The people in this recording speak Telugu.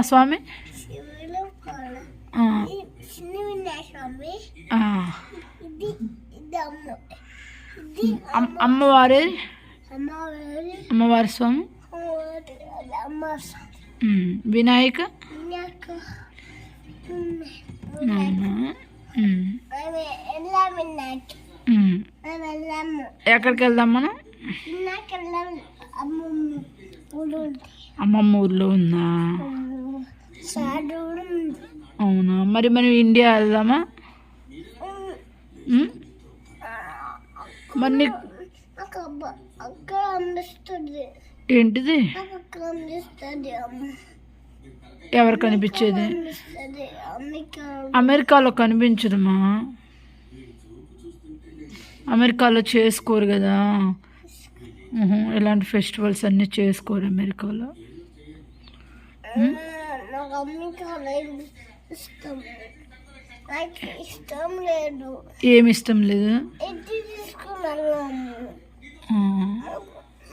స్వామి శివులు కోడ ఆ, ఈ చిన్న వినాయక స్వామి? ఆ. ఇది ఇది అమ్మ ఇది అమ్- అమ్మవారి? అమ్మవారి స్వామి? వినాయక? ఎక్కడికి వెళ్దాం మనం? అమ్మమ్మ ఊర్లో ఉంది? అవునా? మరి మనం ఇండియా వెళ్దామా? మరి నీకు ఏంటిది? ఎవరు కనిపించేది? అమెరికాలో కనిపించదమ్మా అమెరికాలో చేసుకోరు కదా. ఇలాంటి ఫెస్టివల్స్ అన్నీ చేసుకోరు అమెరికాలో. నాకు అమ్మకి లేదు ఇష్టం. నాకు ఇష్టం లేదు. ఏమి ఇష్టం లేదు? ఎట్టి తీసుకున్నాను.